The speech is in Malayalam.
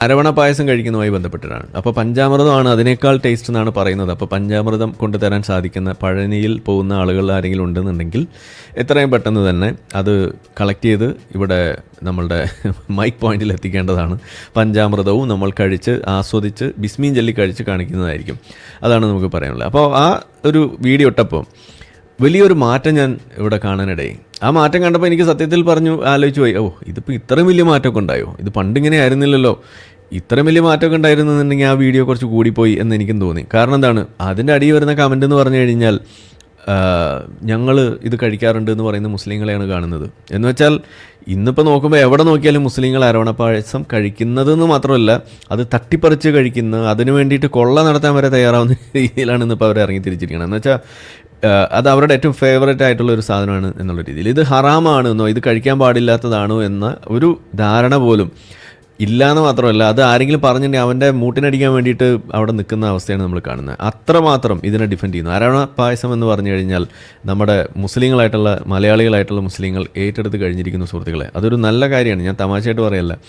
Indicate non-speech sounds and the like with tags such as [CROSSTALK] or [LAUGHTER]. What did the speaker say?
അരവണ പായസം കഴിക്കുന്നതുമായി ബന്ധപ്പെട്ടിട്ടാണ്. അപ്പോൾ പഞ്ചാമൃതമാണ് അതിനേക്കാൾ ടേസ്റ്റ് എന്നാണ് പറയുന്നത്. അപ്പോൾ പഞ്ചാമൃതം കൊണ്ടുതരാൻ സാധിക്കുന്ന പഴനിയിൽ പോകുന്ന ആളുകൾ ആരെങ്കിലും ഉണ്ടെന്നുണ്ടെങ്കിൽ എത്രയും പെട്ടെന്ന് തന്നെ അത് കളക്ട് ചെയ്ത് ഇവിടെ നമ്മളുടെ [LAUGHS] മൈക്ക് പോയിന്റിൽ എത്തിക്കേണ്ടതാണ്. പഞ്ചാമൃതവും നമ്മൾ കഴിച്ച് ആസ്വദിച്ച് ബിസ്മീൻ ജെല്ലി കഴിച്ച് കാണിക്കുന്നതായിരിക്കും. അതാണ് നമുക്ക് പറയാനുള്ളത്. അപ്പോൾ ആ ഒരു വീഡിയോ ഇട്ടപ്പോൾ വലിയൊരു മാറ്റം ഞാൻ ഇവിടെ കാണാനിടയായി. ആ മാറ്റം കണ്ടപ്പോൾ എനിക്ക് സത്യത്തിൽ പറഞ്ഞു ആലോചിച്ചു പോയി. ഓ ഇതിപ്പോൾ ഇത്രയും വലിയ മാറ്റമൊക്കെ ഉണ്ടായോ? ഇത് പണ്ടിങ്ങനെ ആയിരുന്നില്ലല്ലോ. ഇത്രയും വലിയ മാറ്റമൊക്കെ ഉണ്ടായിരുന്നെന്നുണ്ടെങ്കിൽ ആ വീഡിയോ കുറച്ച് കൂടിപ്പോയി എന്ന് എനിക്കും തോന്നി. കാരണം എന്താണ്? അതിന്റെ അടിയിൽ വരുന്ന കമന്റ് എന്ന് പറഞ്ഞു കഴിഞ്ഞാൽ ഞങ്ങൾ ഇത് കഴിക്കാറുണ്ട് എന്ന് പറയുന്ന മുസ്ലിങ്ങളെയാണ് കാണുന്നത്. എന്ന് വെച്ചാൽ ഇന്നിപ്പോൾ നോക്കുമ്പോൾ എവിടെ നോക്കിയാലും മുസ്ലിങ്ങൾ അരവണ പായസം കഴിക്കുന്നതെന്ന് മാത്രമല്ല അത് തട്ടിപ്പറിച്ച് കഴിക്കുന്ന അതിന് വേണ്ടിയിട്ട് കൊള്ള നടത്താൻ വരെ തയ്യാറാവുന്ന [LAUGHS] രീതിയിലാണ് ഇന്നിപ്പോൾ അവർ ഇറങ്ങി തിരിച്ചിരിക്കുന്നത് എന്ന് വെച്ചാൽ അത് അവരുടെ ഏറ്റവും ഫേവറേറ്റ് ആയിട്ടുള്ള ഒരു സാധനമാണ് എന്നുള്ള രീതിയിൽ. ഇത് ഹറാമാണെന്നോ ഇത് കഴിക്കാൻ പാടില്ലാത്തതാണോ എന്ന ഒരു ധാരണ പോലും ഇല്ലയെന്ന് മാത്രമല്ല അത് ആരെങ്കിലും പറഞ്ഞിട്ടുണ്ടെങ്കിൽ അവന്റെ മൂട്ടിനടിക്കാൻ വേണ്ടിയിട്ട് അവിടെ നിൽക്കുന്ന അവസ്ഥയാണ് നമ്മൾ കാണുന്നത്. അത്രമാത്രം ഇതിനെ ഡിഫെൻഡ് ചെയ്യുന്നു. അരവണ പായസം എന്ന് പറഞ്ഞു കഴിഞ്ഞാൽ നമ്മുടെ മുസ്ലിങ്ങളായിട്ടുള്ള മലയാളികളായിട്ടുള്ള മുസ്ലിങ്ങൾ ഏറ്റെടുത്ത് കഴിഞ്ഞിരിക്കുന്ന സുഹൃത്തുക്കളെ. അതൊരു നല്ല കാര്യമാണ്. ഞാൻ തമാശയായിട്ട് പറയല്ല.